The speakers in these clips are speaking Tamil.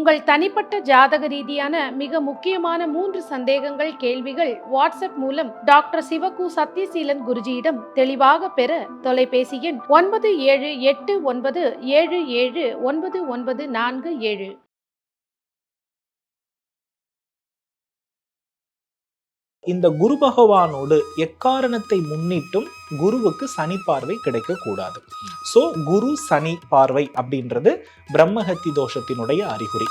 உங்கள் தனிப்பட்ட ஜாதக ரீதியான மிக முக்கியமான மூன்று சந்தேகங்கள் கேள்விகள் வாட்ஸ்அப் மூலம் டாக்டர் சிவகு சத்யசீலன் குருஜியிடம் தெளிவாக பெற தொலைபேசி எண் ஒன்பது ஏழு எட்டு ஒன்பது ஏழு ஏழு ஒன்பது ஒன்பது நான்கு ஏழு. இந்த குரு பகவானோடு எக்காரணத்தை முன்னிட்டும் குருவுக்கு சனி பார்வை கிடைக்கக்கூடாது. ஸோ குரு சனி பார்வை அப்படின்றது பிரம்மஹத்தி தோஷத்தினுடைய அறிகுறி.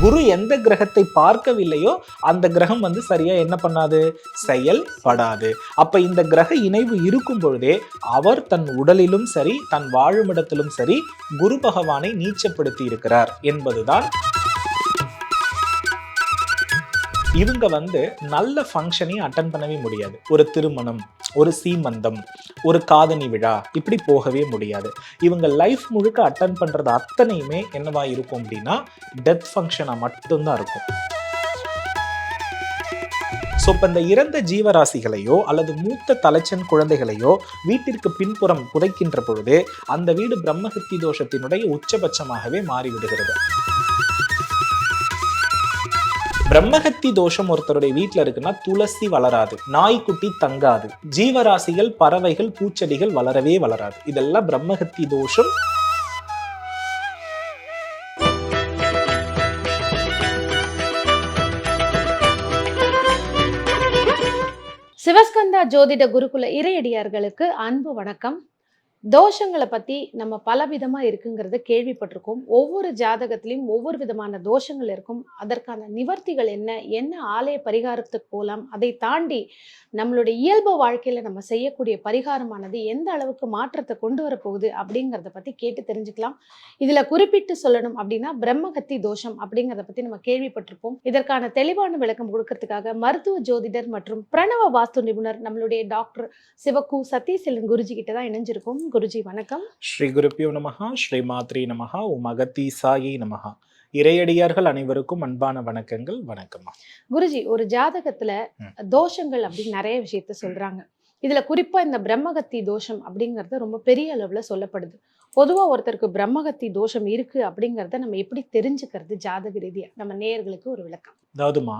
குரு எந்த கிரகத்தை பார்க்கவில்லையோ அந்த கிரகம் வந்து சரியா என்ன பண்ணாது? செயல்படாது. அப்ப இந்த கிரக இணைவு இருக்கும் பொழுதே அவர் தன் உடலிலும் சரி தன் வாழுமிடத்திலும் சரி குரு பகவானை நீச்சப்படுத்தி இருக்கிறார் என்பதுதான் இவங்க வந்து நல்ல ஃபங்க்ஷனையும் அட்டன் பண்ணவே முடியாது. ஒரு திருமணம் ஒரு சீமந்தம் ஒரு காதணி விழா இப்படி போகவே முடியாது. இவங்க லைஃப் முழுக்க அட்டன் பண்றது அத்தனையுமே என்னவா இருக்கும் அப்படின்னா டெத் ஃபங்க்ஷனா மட்டும்தான் இருக்கும். ஸோ இப்போ இந்த இறந்த ஜீவராசிகளையோ அல்லது மூத்த தலைச்சன் குழந்தைகளையோ வீட்டிற்கு பின்புறம் புதைக்கின்ற பொழுது அந்த வீடு பிரம்மஹத்தி தோஷத்தினுடைய உச்சபட்சமாகவே மாறிவிடுகிறது. பிரம்மஹத்தி தோஷம் ஒருத்தருடைய வீட்டில் இருக்குன்னா துளசி வளராது நாய்க்குட்டி தங்காது ஜீவராசிகள் பறவைகள் பூச்செடிகள் வளரவே வளராது. இதெல்லாம் பிரம்மஹத்தி தோஷம். சிவஸ்கந்தா ஜோதிட குருகுல இறையடியார்களுக்கு அன்பு வணக்கம். தோஷங்களை பற்றி நம்ம பல விதமாக இருக்குங்கிறத கேள்விப்பட்டிருக்கோம். ஒவ்வொரு ஜாதகத்திலையும் ஒவ்வொரு விதமான தோஷங்கள் இருக்கும். அதற்கான நிவர்த்திகள் என்ன? என்ன ஆலய பரிகாரத்துக்கு போகலாம் அதை தாண்டி நம்மளுடைய இயல்பு வாழ்க்கையில் நம்ம செய்யக்கூடிய பரிகாரமானது எந்த அளவுக்கு மாற்றத்தை கொண்டு வரப்போகுது அப்படிங்கிறத பற்றி கேட்டு தெரிஞ்சுக்கலாம். இதில் குறிப்பிட்டு சொல்லணும் அப்படின்னா பிரம்மகத்தி தோஷம் அப்படிங்கிறத பற்றி நம்ம கேள்விப்பட்டிருப்போம். இதற்கான தெளிவான விளக்கம் கொடுக்கறதுக்காக மருத்துவ ஜோதிடர் மற்றும் பிரணவ வாஸ்து நிபுணர் நம்மளுடைய டாக்டர் சிவக்கு சதீசெல்வன் குருஜி கிட்ட தான் இணைஞ்சிருக்கோம். குருஜி வணக்கம். ஸ்ரீ குருப்பியோ நமஹா ஸ்ரீ மாத்ரி நமஹா உம் அகத்தி சாயி நமஹா. இறையடியார்கள் அனைவருக்கும் அன்பான வணக்கங்கள் வணக்கம்மா. குருஜி ஒரு ஜாதகத்துல. தோஷங்கள் அப்படின்னு நிறைய விஷயத்த சொல்றாங்க. இதுல குறிப்பா இந்த பிரம்மகத்தி தோஷம் அப்படிங்கறது ரொம்ப பெரிய அளவுல சொல்லப்படுது. பொதுவா ஒருத்தருக்கு பிரம்மகத்தி தோஷம் இருக்கு அப்படிங்கறத நம்ம எப்படி தெரிஞ்சுக்கிறது ஜாதக ரீதியா? நம்ம நேயர்களுக்கு ஒரு விளக்கம். அதாவதுமா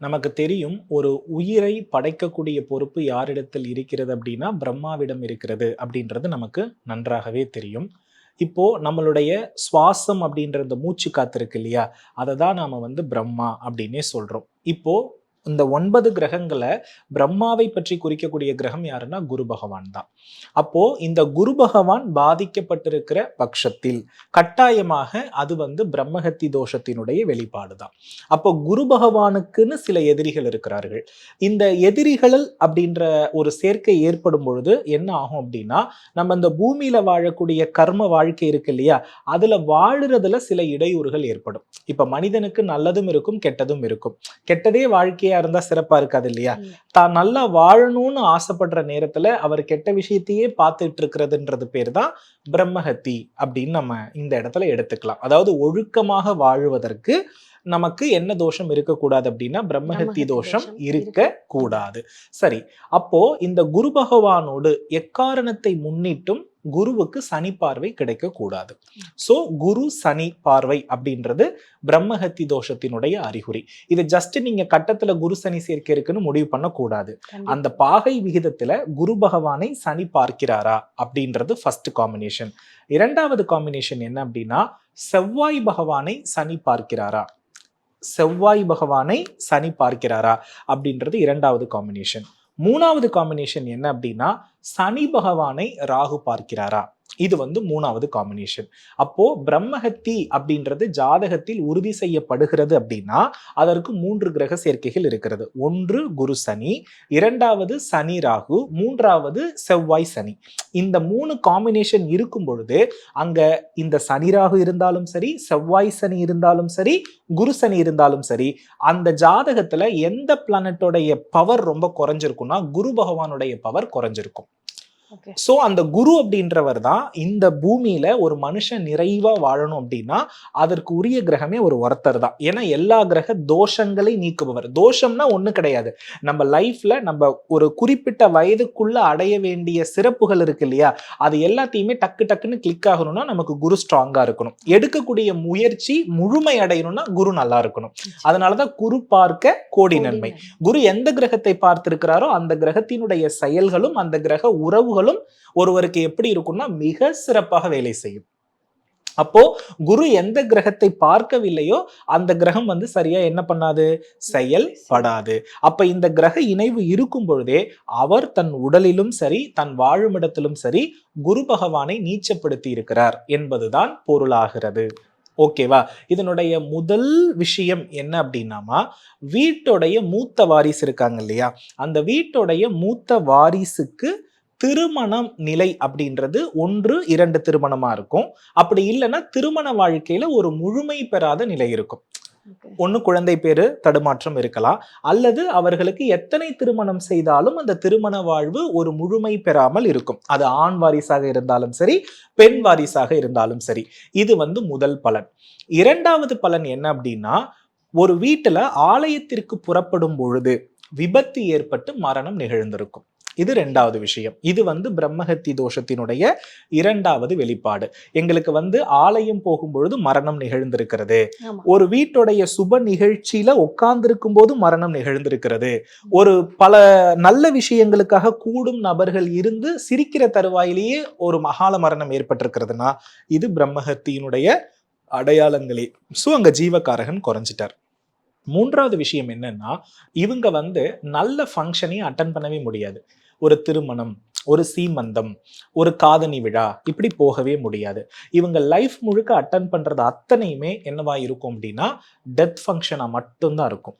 நமக்கு தெரியும் ஒரு உயிரை படைக்கக்கூடிய பொறுப்பு யாரிடத்தில் இருக்கிறது அப்படின்னா பிரம்மாவிடம் இருக்கிறது அப்படின்றது நமக்கு நன்றாகவே தெரியும். இப்போ நம்மளுடைய சுவாசம் அப்படின்ற இந்த மூச்சு காத்திருக்கு இல்லையா? அதை தான் நாம வந்து பிரம்மா அப்படின்னே சொல்றோம். இப்போ இந்த ஒன்பது கிரகங்களை பிரம்மாவை பற்றி குறிக்கக்கூடிய கிரகம் யாருன்னா குரு பகவான் தான். அப்போ இந்த குரு பகவான் பாதிக்கப்பட்டிருக்கிற பட்சத்தில் கட்டாயமாக அது வந்து பிரம்மஹத்தி தோஷத்தினுடைய வெளிப்பாடு தான். அப்போ குரு பகவானுக்குன்னு சில எதிரிகள் இருக்கிறார்கள். இந்த எதிரிகள் அப்படின்ற ஒரு சேர்க்கை ஏற்படும் பொழுது என்ன ஆகும் அப்படின்னா நம்ம இந்த பூமியில வாழக்கூடிய கர்ம வாழ்க்கை இருக்கு இல்லையா அதுல வாழுறதுல சில இடையூறுகள் ஏற்படும். இப்ப மனிதனுக்கு நல்லதும் இருக்கும் கெட்டதும் இருக்கும். கெட்டதே வாழ்க்கையா இருந்தா சிறப்பா இருக்காது இல்லையா. தான் நல்லா வாழணும்னு ஆசைப்படுற நேரத்துல அவர் கெட்ட விஷயத்தையே பார்த்துட்டு இருக்கிறதுன்றது பேர் தான் பிரம்மஹத்தி அப்படின்னு நம்ம இந்த இடத்துல எடுத்துக்கலாம். அதாவது ஒழுக்கமாக வாழுவதற்கு நமக்கு என்ன தோஷம் இருக்கக்கூடாது அப்படின்னா பிரம்மஹத்தி தோஷம் இருக்க கூடாது சரி அப்போ இந்த குரு பகவானோடு எக்காரணத்தை முன்னிட்டும் குருவுக்கு சனி பார்வை கிடைக்க கூடாது சோ குரு சனி பார்வை அப்படின்றது பிரம்மஹத்தி தோஷத்தினுடைய அறிகுறி. இது ஜஸ்ட் நீங்க கட்டத்துல குரு சனி சேர்க்கை இருக்குன்னு முடிவு பண்ணக்கூடாது. அந்த பாகை விகிதத்துல குரு பகவானை சனி பார்க்கிறாரா அப்படின்றது ஃபர்ஸ்ட் காம்பினேஷன் இரண்டாவது காம்பினேஷன் என்ன அப்படின்னா செவ்வாய் பகவானை சனி பார்க்கிறாரா? செவ்வாய் பகவானை சனி பார்க்கிறாரா அப்படின்றது இரண்டாவது காம்பினேஷன் மூணாவது காம்பினேஷன் என்ன அப்படின்னா சனி பகவானை ராகு பார்க்கிறாரா? இது வந்து மூணாவது காம்பினேஷன் அப்போ பிரம்மஹத்தி அப்படின்றது ஜாதகத்தில் உறுதி செய்யப்படுகிறது அப்படின்னா அதற்கு மூன்று கிரக சேர்க்கைகள் இருக்கிறது. ஒன்று குரு சனி இரண்டாவது சனி ராகு மூன்றாவது செவ்வாய் சனி. இந்த மூணு காம்பினேஷன் இருக்கும் பொழுது அங்க இந்த சனி ராகு இருந்தாலும் சரி செவ்வாய் சனி இருந்தாலும் சரி குரு சனி இருந்தாலும் சரி அந்த ஜாதகத்துல எந்த பிளானட்டோடைய பவர் ரொம்ப குறைஞ்சிருக்கும்னா குரு பகவானுடைய பவர் குறைஞ்சிருக்கும். சோ அந்த குரு அப்படின்றவர் தான் இந்த பூமியில ஒரு மனுஷன் நிறைவா வாழணும் அப்படின்னா அதற்கு உரிய கிரகமே ஒரு ஒருத்தர் தான். ஏன்னா எல்லா கிரக தோஷங்களை நீக்குபவர். தோஷம்னா ஒண்ணு கிடையாது. நம்ம லைஃப்ல நம்ம ஒரு குறிப்பிட்ட வயதுக்குள்ள அடைய வேண்டிய சிறப்புகள் இருக்கு இல்லையா? அது எல்லாத்தையுமே டக்கு டக்குன்னு கிளிக் ஆகணும்னா நமக்கு குரு ஸ்ட்ராங்கா இருக்கணும். எடுக்கக்கூடிய முயற்சி முழுமை அடையணும்னா குரு நல்லா இருக்கணும். அதனாலதான் குரு பார்க்க கோடி நன்மை. குரு எந்த கிரகத்தை பார்த்திருக்கிறாரோ அந்த கிரகத்தினுடைய செயல்களும் அந்த கிரக உறவுகளும் ஒருவருக்கு எப்படி இருக்கும்னா மிக சிறப்பாக வேலை செய்யும். அப்போ குரு எந்த கிரகத்தை பார்க்கவில்லையோ அந்த கிரகம் வந்து சரியா என்ன பண்ணாது? செயல்படாது. அப்ப இந்த கிரக இணைவு இருக்கும் பொழுதே அவர் தன் உடலிலும் சரி தன் வாழுமிடத்திலும் சரி குரு பகவானை நீச்சப்படுத்தி இருக்கிறார் என்பதுதான் பொருளாகிறது. ஓகேவா இதனுடைய முதல் விஷயம் என்ன அப்படின்னாமா வீட்டுடைய மூத்த வாரிசு இருக்காங்க இல்லையா? அந்த வீட்டுடைய மூத்த வாரிசுக்கு திருமணம் நிலை அப்படின்றது ஒன்று இரண்டு திருமணமா இருக்கும். அப்படி இல்லைன்னா திருமண வாழ்க்கையில ஒரு முழுமை பெறாத நிலை இருக்கும். ஒண்ணு குழந்தை பேரு தடுமாற்றம் இருக்கலாம். அல்லது அவர்களுக்கு எத்தனை திருமணம் செய்தாலும் அந்த திருமண வாழ்வு ஒரு முழுமை பெறாமல் இருக்கும். அது ஆண் வாரிசாக இருந்தாலும் சரி பெண் வாரிசாக இருந்தாலும் சரி. இது வந்து முதல் பலன். இரண்டாவது பலன் என்ன அப்படின்னா ஒரு வீட்டுல ஆலயத்திற்கு புறப்படும் பொழுது விபத்து ஏற்பட்டு மரணம் நிகழ்ந்திருக்கும். இது ரெண்டாவது விஷயம். இது வந்து பிரம்மஹத்தி தோஷத்தினுடைய இரண்டாவது வெளிப்பாடு. எங்களுக்கு வந்து ஆலயம் போகும் பொழுது மரணம் நிகழ்ந்திருக்கிறது. ஒரு வீட்டுடைய சுப நிகழ்ச்சியில உட்கார்ந்திருக்கும் போது மரணம் நிகழ்ந்திருக்கிறது. ஒரு பல நல்ல விஷயங்களுக்காக கூடும் நபர்கள் இருந்து சிரிக்கிற தருவாயிலேயே ஒரு மகால மரணம் ஏற்பட்டிருக்கிறதுனா இது பிரம்மஹத்தியினுடைய அடையாளங்களே. ஸோ அங்க ஜீவகாரகன் குறைஞ்சிட்டார். மூன்றாவது விஷயம் என்னன்னா இவங்க வந்து நல்ல ஃபங்க்ஷனையும் அட்டன் பண்ணவே முடியாது. ஒரு திருமணம் ஒரு சீமந்தம் ஒரு காதணி விழா இப்படி போகவே முடியாது. இவங்க லைஃப் முழுக்க அட்டன் பண்ணுறது அத்தனையுமே என்னவா இருக்கும் அப்படின்னா டெத் ஃபங்க்ஷனாக மட்டும்தான் இருக்கும்.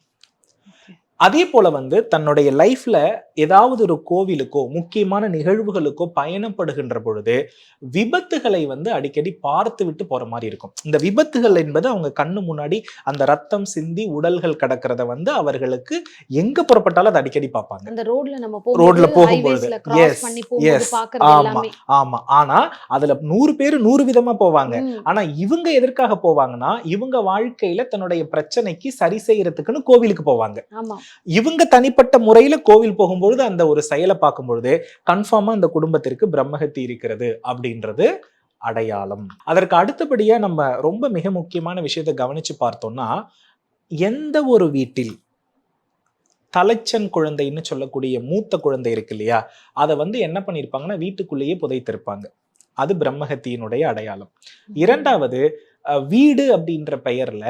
அதே போல வந்து தன்னுடைய லைஃப்ல ஏதாவது ஒரு கோவிலுக்கோ முக்கியமான நிகழ்வுகளுக்கோ பயணப்படுகின்ற பொழுது விபத்துகளை வந்து அடிக்கடி பார்த்து விட்டு போற மாதிரி இருக்கும். இந்த விபத்துகள் என்பது அவங்க கண்ணு முன்னாடி அந்த ரத்தம் சிந்தி உடல்கள் கிடக்கிறத வந்து அவர்களுக்கு எங்க புறப்பட்டாலும் அதை அடிக்கடி பார்ப்பாங்க. அந்த ரோட்ல நம்ம ரோட்ல போகும்பொழுது. yes. பாக்குறது ஆமா. ஆமா. ஆனா அதுல நூறு பேர் நூறு விதமா போவாங்க. ஆனா இவங்க எதற்காக போவாங்கன்னா இவங்க வாழ்க்கையில தன்னுடைய பிரச்சனைக்கு சரி செய்யறதுக்குன்னு கோவிலுக்கு போவாங்க. ஆமா. இவங்க தனிப்பட்ட முறையில கோவில் போகும்பொழுது அந்த ஒரு செயலை பார்க்கும் பொழுது கன்ஃபார்மா அந்த குடும்பத்திற்கு பிரம்மஹத்தி இருக்கிறது அப்படின்றது அடையாளம். அதற்கு அடுத்தபடியா நம்ம ரொம்ப மிக முக்கியமான விஷயத்தை கவனிச்சு பார்த்தோம்னா எந்த ஒரு வீட்டில் தலைச்சன் குழந்தைன்னு சொல்லக்கூடிய மூத்த குழந்தை இருக்கு இல்லையா? அதை வந்து என்ன பண்ணியிருப்பாங்கன்னா வீட்டுக்குள்ளேயே புதைத்திருப்பாங்க. அது பிரம்மஹத்தியினுடைய அடையாளம். இரண்டாவது அஹ், வீடு அப்படின்ற பெயர்ல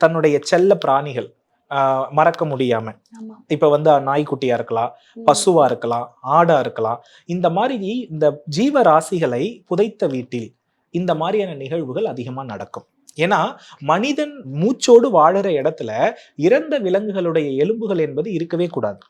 தன்னுடைய செல்ல பிராணிகள் மறக்க முடியாம. இப்ப வந்து நாய்க்குட்டியா இருக்கலாம் பசுவா இருக்கலாம் ஆடா இருக்கலாம். இந்த மாதிரி இந்த ஜீவ ராசிகளை புதைத்த வீட்டில் இந்த மாதிரியான நிகழ்வுகள் அதிகமா நடக்கும். ஏன்னா மனிதன் மூச்சோடு வாழுற இடத்துல இறந்த விலங்குகளுடைய எலும்புகள் என்பது இருக்கவே கூடாது.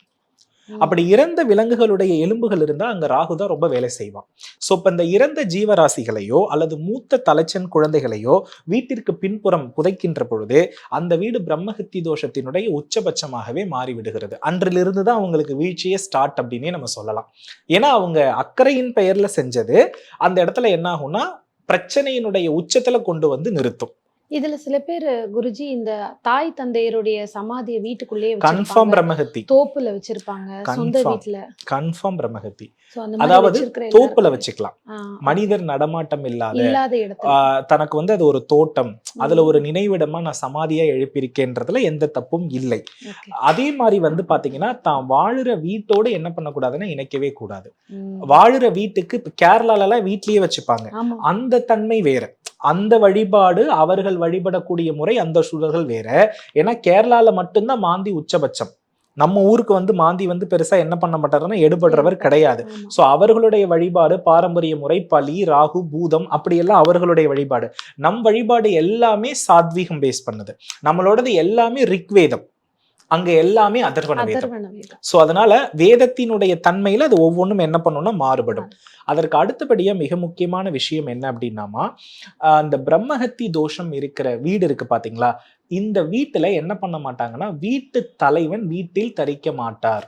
அப்படி இறந்த விலங்குகளுடைய எலும்புகள் இருந்தால் அங்கே ராகு தான் ரொம்ப வேலை செய்வான். ஸோ இப்போ இந்த இறந்த ஜீவராசிகளையோ அல்லது மூத்த தலைச்சன் குழந்தைகளையோ வீட்டிற்கு பின்புறம் புதைக்கின்ற பொழுது அந்த வீடு பிரம்மஹத்தி தோஷத்தினுடைய உச்சபட்சமாகவே மாறிவிடுகிறது. அன்றிலிருந்து தான் அவங்களுக்கு வீழ்ச்சியே ஸ்டார்ட் அப்படின்னே நம்ம சொல்லலாம். ஏன்னா அவங்க அக்கறையின் பெயரில் செஞ்சது அந்த இடத்துல என்ன ஆகும்னா பிரச்சனையினுடைய உச்சத்தில் கொண்டு வந்து நிறுத்தும். இதுல சில பேர் குருஜி இந்த தாய் தந்தையருடைய சமாதியை வீட்டுக்குள்ளேயே கன்ஃபார்ம் பிரம்மஹத்தி தோப்புல வச்சிருப்பாங்க சொந்த. வீட்டுல கன்ஃபார்ம் பிரம்மஹத்தி அதாவது தோப்புல வச்சுக்கலாம். மனிதர் நடமாட்டம் இல்லாத இல்லாத இடத்துல. தனக்கு வந்து அது ஒரு தோட்டம். அதுல ஒரு நினைவிடமா நான் சமாதியா எழுப்பியிருக்கேன்றதுல எந்த தப்பும் இல்லை. அதே மாதிரி வந்து பாத்தீங்கன்னா தான் வாழுற வீட்டோட என்ன பண்ணக்கூடாதுன்னா இணைக்கவே கூடாது. வாழுற வீட்டுக்கு இப்ப கேரளால எல்லாம் வீட்லயே வச்சுப்பாங்க. அந்த தன்மை வேற. அந்த வழிபாடு அவர்கள் வழிபடக்கூடிய முறை அந்த சூழல்கள் வேற. ஏன்னா கேரளால மட்டும்தான் மாந்தி உச்சபட்சம். நம்ம ஊருக்கு வந்து மாந்தி வந்து பெருசா என்ன பண்ண மாட்டாருன்னா எடுபடுறவர் கிடையாது. சோ அவர்களுடைய வழிபாடு பாரம்பரிய முறை பலி ராகு பூதம் அப்படியெல்லாம் அவர்களுடைய வழிபாடு. நம் வழிபாடு எல்லாமே சாத்வீகம் பேஸ் பண்ணுது. நம்மளோடது எல்லாமே ரிக்வேதம். அங்க எல்லாமே அதர்வண வேதம் சோ அதனால வேதத்தினுடைய தன்மையில அது ஒவ்வொன்றும் என்ன பண்ணும்னா மாறுபடும். அதற்கு அடுத்தபடியா மிக முக்கியமான விஷயம் என்ன அப்படின்னாமா அந்த பிரம்மஹத்தி தோஷம் இருக்கிற வீடு இருக்கு பாத்தீங்களா? இந்த வீட்டுல என்ன பண்ண மாட்டாங்கன்னா வீட்டு தலைவன் வீட்டில் தரிக்க மாட்டார்.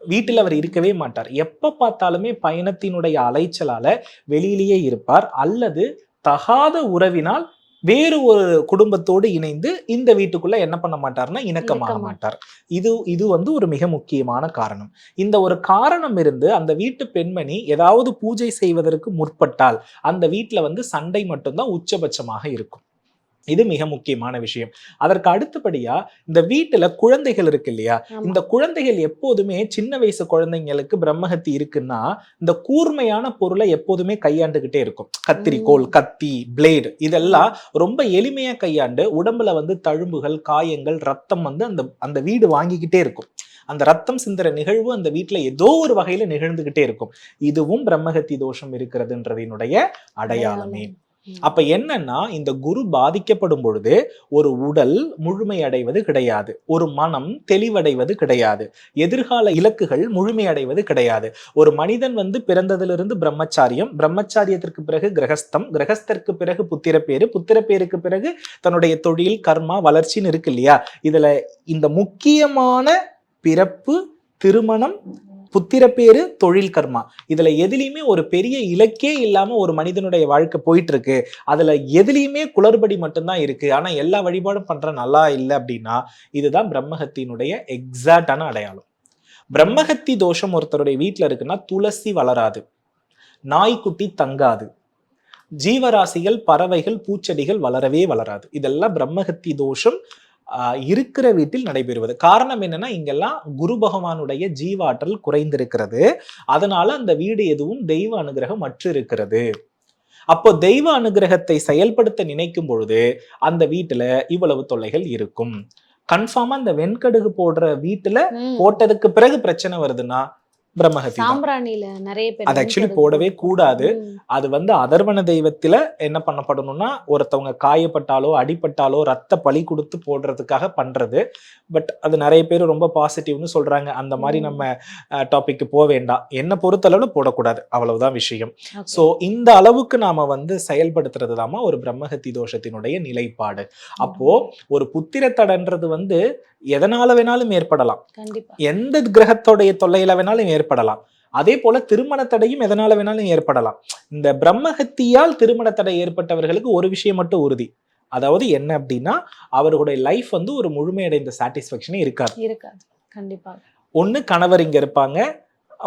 வீட்டில் அவர் இருக்கவே மாட்டார். எப்ப பார்த்தாலுமே பயணத்தினுடைய அலைச்சலால வெளியிலேயே இருப்பார். அல்லது தகாத உறவினால் வேறு ஒரு குடும்பத்தோடு இணைந்து இந்த வீட்டுக்குள்ள என்ன பண்ண மாட்டார்னா இணக்கமாக இணக்கமா- மாட்டார். இது இது வந்து ஒரு மிக முக்கியமான காரணம். இந்த ஒரு காரணம் இருந்து அந்த வீட்டு பெண்மணி ஏதாவது பூஜை செய்வதற்கு முற்பட்டால் அந்த வீட்ல வந்து சண்டை மட்டும்தான் உச்சபட்சமாக இருக்கும். இது மிக முக்கியமான விஷயம். அதற்கு அடுத்தபடியா இந்த வீட்டுல குழந்தைகள் இருக்கு இல்லையா. இந்த குழந்தைகள் எப்போதுமே சின்ன வயசு குழந்தைங்களுக்கு பிரம்மஹத்தி இருக்குன்னா இந்த கூர்மையான பொருளை எப்போதுமே கையாண்டுகிட்டே இருக்கும். கத்திரிக்கோல் கத்தி பிளேடு இதெல்லாம் ரொம்ப எளிமையா கையாண்டு உடம்புல வந்து தழும்புகள் காயங்கள் ரத்தம் வந்து அந்த அந்த வீடு வாங்கிக்கிட்டே இருக்கும். அந்த ரத்தம் சிந்துற நிகழ்வு அந்த வீட்டுல ஏதோ ஒரு வகையில நிகழ்ந்துகிட்டே இருக்கும். இதுவும் பிரம்மஹத்தி தோஷம் இருக்கிறதுன்றதினுடைய அடையாளமே. அப்ப என்னன்னா இந்த குரு பாதிக்கப்படும் பொழுது ஒரு உடல் முழுமையடைவது கிடையாது. ஒரு மனம் தெளிவடைவது கிடையாது. எதிர்கால இலக்குகள் முழுமையடைவது கிடையாது. ஒரு மனிதன் வந்து பிறந்ததிலிருந்து பிரம்மச்சாரியம் பிரம்மச்சாரியத்திற்கு பிறகு கிரகஸ்தம் கிரகஸ்தருக்கு பிறகு புத்திரப்பேரு புத்திரப்பேருக்கு பிறகு தன்னுடைய தொழில் கர்மா வளர்ச்சின்னு இருக்கு இல்லையா? இதுல இந்த முக்கியமான பிறப்பு திருமணம் புத்திரப்பேரு தொழில் கர்மா. இதுல எதுலையுமே ஒரு பெரிய இலக்கே இல்லாம ஒரு மனிதனுடைய வாழ்க்கை போயிட்டு இருக்கு அதுல எதுலையுமே குளறுபடி மட்டும்தான் இருக்கு. ஆனா எல்லா வழிபாடும் பண்ற நல்லா இல்லை அப்படின்னா இதுதான் பிரம்மஹத்தினுடைய எக்ஸாக்டான அடையாளம். பிரம்மஹத்தி தோஷம் ஒருத்தருடைய வீட்டுல இருக்குன்னா துளசி வளராது. நாய்க்குட்டி தங்காது. ஜீவராசிகள் பறவைகள் பூச்செடிகள் வளரவே வளராது. இதெல்லாம் பிரம்மஹத்தி தோஷம் இருக்கிற வீட்டில் நடைபெறுவது. காரணம் என்னன்னா இங்கெல்லாம் குரு பகவானுடைய ஜீவாற்றல் குறைந்திருக்கிறது. அதனால அந்த வீடு எதுவும் தெய்வ அனுகிரகம் அற்று இருக்கிறது அப்போ தெய்வ அனுகிரகத்தை செயல்படுத்த நினைக்கும் பொழுது அந்த வீட்டுல இவ்வளவு தொல்லைகள் இருக்கும். கன்ஃபார்மா இந்த வெண்கடுகு போடுற வீட்டுல. போட்டதுக்கு பிறகு பிரச்சனை வருதுன்னா பிரம்மஹத்தி. சாம்பிராணியில நிறைய பேர் அது ஆக்சுவலி போடவே கூடாது. அது வந்து அதர்வன தெய்வத்துல என்ன பண்ணப்படணும்னா ஒருத்தவங்க காயப்பட்டாலோ அடிபட்டாலோ ரத்த பலி கொடுத்து போடுறதுக்காக பண்றது. பட் அது நிறைய பேர் ரொம்ப பாசிட்டிவ்னு சொல்றாங்க. அந்த மாதிரி. நம்ம டாபிக் போக வேண்டாம். என்ன பொறுத்தளவுல போடக்கூடாது. அவ்வளவுதான் விஷயம். சோ இந்த அளவுக்கு நாம வந்து செயல்படுத்துறது தாமா ஒரு பிரம்மஹத்தி தோஷத்தினுடைய நிலைப்பாடு. அப்போ ஒரு புத்திர தடன்றது வந்து எதனால வேணாலும் ஏற்படலாம். எந்த கிரகத்தோடைய தொல்லையில வேணாலும் ஏற்படலாம் அதே போல திருமண தடையும் எதனால வேணாலும் ஏற்படலாம். இந்த பிரம்மஹத்தியால் திருமண தடை ஏற்பட்டவர்களுக்கு ஒரு விஷயம் மட்டும் உறுதி. அதாவது என்ன அப்படின்னா அவர்களுடைய லைஃப் வந்து ஒரு முழுமையடைந்த சாட்டிஸ்ஃபேக்ஷனே இருக்காது. இருக்காது. கண்டிப்பா. ஒண்ணு கணவர் இங்க இருப்பாங்க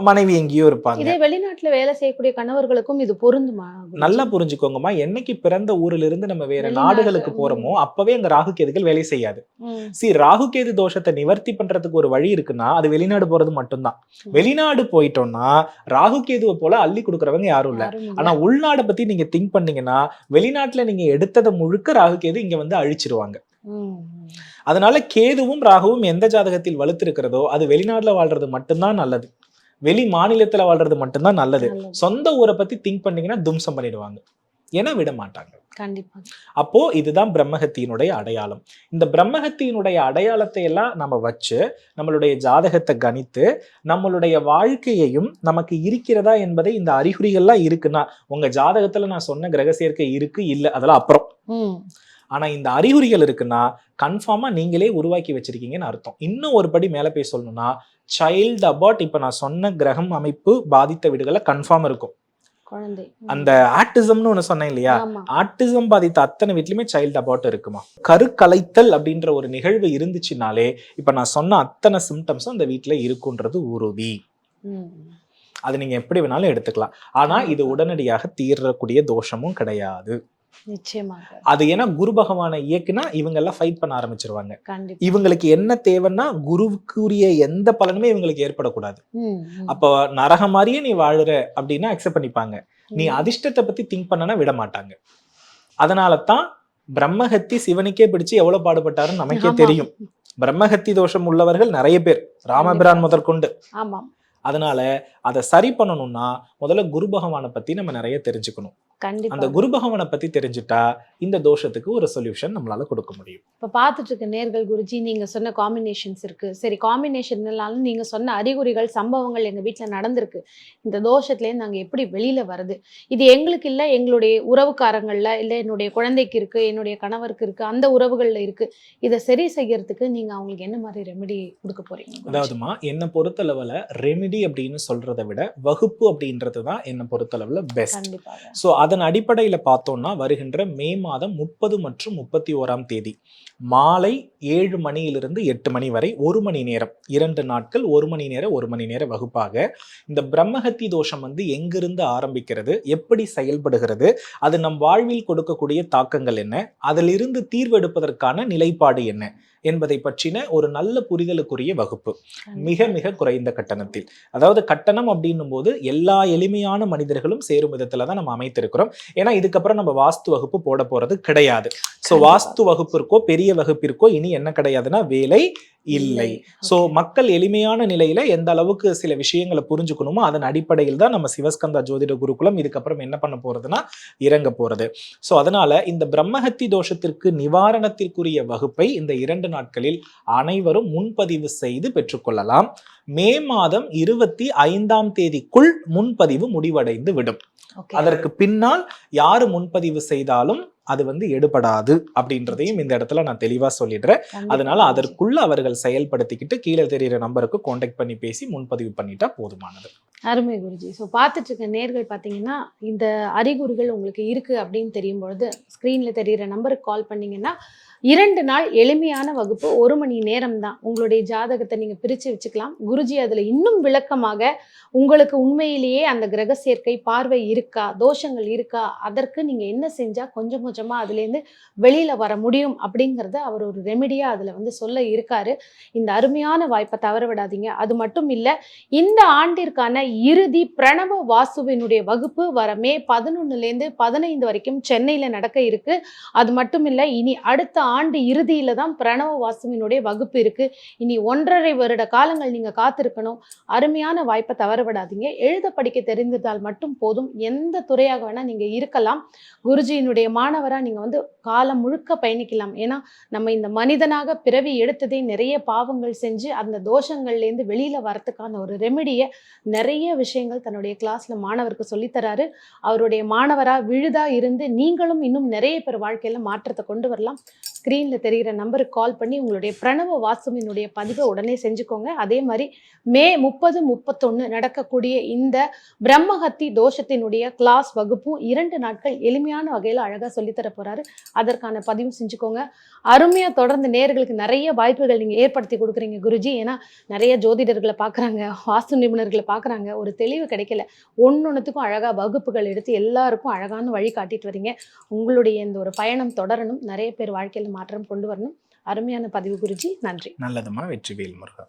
மனைவி எங்கேயோ இருப்பாங்க இதே வெளிநாட்டுல வேலை செய்யக்கூடிய கணவர்களுக்கும் இது பொருந்துமா? நல்லா புரிஞ்சுக்கோங்கம்மா என்னைக்கு பிறந்த ஊர்ல இருந்து நம்ம வேற நாடுகளுக்கு போறோமோ அப்பவே அங்க ராகு கேதுகள் வேலை செய்யாது. சி ராகு கேது தோஷத்தை நிவர்த்தி பண்றதுக்கு ஒரு வழி இருக்குன்னா அது வெளிநாடு போறது மட்டும்தான். வெளிநாடு போயிட்டோம்னா ராகு கேதுவை போல அள்ளி கொடுக்கறவங்க யாரும் இல்ல. ஆனா உள்நாடை பத்தி நீங்க திங்க் பண்ணீங்கன்னா வெளிநாட்டுல நீங்க எடுத்ததை முழுக்க ராகு கேது இங்க வந்து அழிச்சிருவாங்க. அதனால கேதுவும் ராகுவும் எந்த ஜாதகத்தில் வலுத்திருக்கிறதோ அது வெளிநாட்டுல வாழ்றது மட்டும்தான் நல்லது வெளி மாநிலத்துல வாழ்றது மட்டும்தான் நல்லது. சொந்த ஊரை பத்தி திங்க் பண்ணீங்கன்னா தும்சம் பண்ணிடுவாங்க. ஏன்னா விட மாட்டாங்க. கண்டிப்பா. அப்போ இதுதான் பிரம்மஹத்தியினுடைய அடையாளம். இந்த பிரம்மஹத்தியினுடைய அடையாளத்தை எல்லாம் நம்ம வச்சு நம்மளுடைய ஜாதகத்தை கணித்து நம்மளுடைய வாழ்க்கையையும் நமக்கு இருக்கிறதா என்பதை இந்த அறிகுறிகள்லாம் இருக்குன்னா உங்க ஜாதகத்துல நான் சொன்ன கிரக சேர்க்கை இருக்கு இல்ல அதெல்லாம் அப்புறம். ம். ஆனா இந்த அறிகுறிகள் இருக்குன்னா கன்ஃபார்மா நீங்களே உருவாக்கி வச்சிருக்கீங்கன்னு அர்த்தம். இன்னும் ஒரு படி மேல போய் சொல்லணும்னா சைல்டு அபார்ட் இப்ப நான் சொன்ன கிரகம் அமைப்பு பாதித்த வீடுகள்ல கன்ஃபார்ம் இருக்கும். அந்த ஆட்டிசம்னு ஒண்ணு சொன்னேன் இல்லையா? ஆட்டிசம் பாதித்த அத்தனை வீட்லயுமே சைல்டு அபார்ட் இருக்குமா? கருக்கலைத்தல் அப்படின்ற ஒரு நிகழ்வு இருந்துச்சுனாலே இப்ப நான் சொன்ன அத்தனை சிம்டம்ஸும் அந்த வீட்ல இருக்குன்றது உறுதி. அது நீங்க எப்படி வேணாலும் எடுத்துக்கலாம். ஆனா இது உடனடியாக தீரக்கூடிய தோஷமும் கிடையாது. நிச்சயமாக. அது ஏன்னா குரு பகவானை இயக்குனா இவங்க எல்லாம் ஃபைட் பண்ண ஆரம்பிச்சிருவாங்க. இவங்களுக்கு என்ன தேவைன்னா குருவுக்குரிய எந்த பலனுமே இவங்களுக்கு ஏற்படக்கூடாது. அப்போ நரகம் மாதிரியே நீ வாழுற அப்படின்னா அக்செப்ட் பண்ணிப்பாங்க. நீ. அதிர்ஷ்டத்தை பத்தி திங்க் பண்ணனா விட மாட்டாங்க. அதனால தான் பிரம்மஹத்தி சிவனுக்கே பிடிச்சு எவ்வளவு பாடுபட்டாருன்னு நமக்கே. தெரியும். பிரம்மஹத்தி தோஷம் உள்ளவர்கள் நிறைய பேர். ராமபிரான் முதற்கொண்டு. ஆமாம். அதனால அதை சரி பண்ணணும்னா முதல்ல குரு பகவானை பத்தி நம்ம நிறைய தெரிஞ்சுக்கணும். அந்த குரு பகவானை பத்தி தெரிஞ்சுட்டா இந்த தோஷத்துக்கு ஒரு சொல்யூஷன் நம்மளால கொடுக்க முடியும். இப்ப பார்த்துட்டு இருக்க நேர்கள் குருஜி நீங்க சொன்ன காம்பினேஷன்ஸ் இருக்கு. சரி காம்பினேஷன் இல்லாலும் நீங்க சொன்ன அறிகுறிகள் சம்பவங்கள் எங்க வீட்ல நடந்திருக்கு. இந்த தோஷத்துலேருந்து நாங்க எப்படி வெளியில வருது? இது எங்களுக்கு இல்ல எங்களுடைய உறவுக்காரங்கள்ல இல்ல என்னுடைய குழந்தைக்கு இருக்கு என்னுடைய கணவருக்கு இருக்கு அந்த உறவுகள்ல இருக்கு. இதை சரி செய்யறதுக்கு நீங்க அவங்களுக்கு என்ன மாதிரி ரெமெடி கொடுக்க போறீங்க? அதாவதுமா என்னை பொறுத்தளவுல ரெமிடி அப்படின்னு சொல்றதை விட வகுப்பு அப்படின்றது தான் என்னை பொறுத்தளவுல பெஸ்ட் ஸோ அதன் அடிப்படையில் பார்த்தோம்னா வருகின்ற மே மாதம் முப்பது மற்றும் முப்பத்தி ஓராம் தேதி. மாலை ஏழு மணியிலிருந்து எட்டு மணி வரை ஒரு மணி நேரம். இரண்டு நாட்கள் ஒரு மணி நேர ஒரு மணி நேர வகுப்பாக. இந்த பிரம்மஹத்தி தோஷம் வந்து எங்கிருந்து ஆரம்பிக்கிறது? எப்படி செயல்படுகிறது? அது நம் வாழ்வில் கொடுக்கக்கூடிய தாக்கங்கள் என்ன? அதிலிருந்து தீர்வெடுப்பதற்கான நிலைப்பாடு என்ன? என்பதை பற்றின ஒரு நல்ல புரிதலுக்குரிய வகுப்பு. மிக மிக குறைந்த கட்டணத்தில். அதாவது கட்டணம் அப்படின்னும் போது எல்லா எளிமையான மனிதர்களும் சேரும் விதத்துல தான் நம்ம அமைத்திருக்கிறோம் ஏன்னா இதுக்கப்புறம் நம்ம வாஸ்து வகுப்பு போட போறது கிடையாது ஸோ. வாஸ்து வகுப்பிற்கோ பெரிய வகுப்பிற்கோ இனி என்ன கிடையாதுன்னா வேலை இல்லை ஸோ. மக்கள் எளிமையான நிலையில எந்த அளவுக்கு சில விஷயங்களை புரிஞ்சுக்கணுமோ அதன் அடிப்படையில் தான் நம்ம சிவஸ்கந்தா ஜோதிட குருகுலம் இதுக்கப்புறம் என்ன பண்ண போறதுன்னா இறங்க போறது ஸோ அதனால இந்த பிரம்மஹத்தி தோஷத்திற்கு நிவாரணத்திற்குரிய வகுப்பை இந்த இரண்டு நாட்களில் அனைவரும் முன்பதிவு செய்து பெற்றுக்கொள்ளலாம் மே மாதம் இருபத்தி ஐந்தாம் தேதிக்குள் முன்பதிவு முடிவடைந்து விடும். அதற்கு பின்னால் யாரு முன்பதிவு செய்தாலும் அது வந்து எடுபடாது அப்படின்றதையும் இந்த இடத்துல நான் தெளிவா சொல்லிடுறேன். அதனால. அதற்குள்ள அவர்கள் செயல்படுத்திக்கிட்டு கீழே தெரியிற நம்பருக்கு காண்டாக்ட் பண்ணி பேசி முன்பதிவு பண்ணிட்டா போதுமானது. அருமை குருஜி. ஸோ பார்த்துட்டு இருக்க நேர்கள் பார்த்தீங்கன்னா இந்த அறிகுறிகள் உங்களுக்கு இருக்கு அப்படின்னு தெரியும் பொழுது ஸ்க்ரீன்ல தெரியிற நம்பருக்கு கால் பண்ணீங்கன்னா இரண்டு நாள் எளிமையான வகுப்பு ஒரு மணி நேரம் தான் உங்களுடைய ஜாதகத்தை நீங்க பிரிச்சு வச்சுக்கலாம். குருஜி அதுல இன்னும் விளக்கமாக உங்களுக்கு உண்மையிலேயே அந்த கிரக சேர்க்கை பார்வை இருக்கா தோஷங்கள் இருக்கா அதற்கு நீங்க என்ன செஞ்சா கொஞ்சம் கொஞ்சமா அதுலேருந்து வெளியில வர முடியும் அப்படிங்கறத அவர் ஒரு ரெமெடியா அதுல வந்து சொல்ல இருக்காரு. இந்த அருமையான வாய்ப்பை தவற விடாதீங்க. அது மட்டும் இல்ல இந்த ஆண்டிற்கான இறுதி பிரணவ வாசுவினுடைய வகுப்பு வர மே பதினொன்னுலேருந்து பதினைந்து வரைக்கும் சென்னையில் நடக்க இருக்கு. அது மட்டும் இல்லை இனி அடுத்த ஆண்டு இறுதியில் தான் பிரணவ வாசுவினுடைய வகுப்பு இருக்குது இனி ஒன்றரை வருட காலங்கள் நீங்கள் காத்திருக்கணும். அருமையான வாய்ப்பை தவற விடாதீங்க எழுத படிக்க தெரிந்திருந்தால் மட்டும் போதும். எந்த துறையாக வேணால் நீங்கள் இருக்கலாம். குருஜியினுடைய மாணவராக நீங்கள் வந்து காலம் முழுக்க பயணிக்கலாம். ஏன்னா நம்ம இந்த மனிதனாக பிறவி எடுத்ததே நிறைய பாவங்கள் செஞ்சு அந்த தோஷங்கள்லேருந்து வெளியில் வரத்துக்கான ஒரு ரெமெடியை நிறைய விஷயங்கள் தன்னுடைய கிளாஸில் மாணவருக்கு சொல்லித்தராரு அவருடைய மாணவராக விழுதாக இருந்து நீங்களும் இன்னும் நிறைய பேர் வாழ்க்கையில் மாற்றத்தை கொண்டு வரலாம். ஸ்க்ரீனில் தெரிகிற நம்பருக்கு கால் பண்ணி உங்களுடைய பிரணவ வாசுவினுடைய பதிவை உடனே செஞ்சுக்கோங்க. அதே மாதிரி மே முப்பது முப்பத்தொன்று நடக்கக்கூடிய இந்த பிரம்மஹத்தி தோஷத்தினுடைய கிளாஸ் வகுப்பும் இரண்டு நாட்கள் எளிமையான வகையில் அழகாக சொல்லித்தர போகிறாரு அதற்கான பதிவும் செஞ்சுக்கோங்க. அருமையாக தொடர்ந்து நேர்களுக்கு நிறைய வாய்ப்புகள் நீங்கள் ஏற்படுத்தி கொடுக்குறீங்க குருஜி. ஏன்னா நிறைய ஜோதிடர்களை பார்க்குறாங்க வாஸ்து நிபுணர்களை பார்க்குறாங்க ஒரு தெளிவு கிடைக்கல. ஒன்னொன்னுத்துக்கும் அழகாக வகுப்புகள் எடுத்து எல்லாருக்கும் அழகான வழி காட்டிட்டு வரீங்க. உங்களுடைய இந்த ஒரு பயணம் தொடரணும். நிறைய பேர் வாழ்க்கையில் மாற்றம் கொண்டு வரணும். அருமையான பதிவு குறிச்சி நன்றி. நல்லதுமா வெற்றிவேல் முருகா.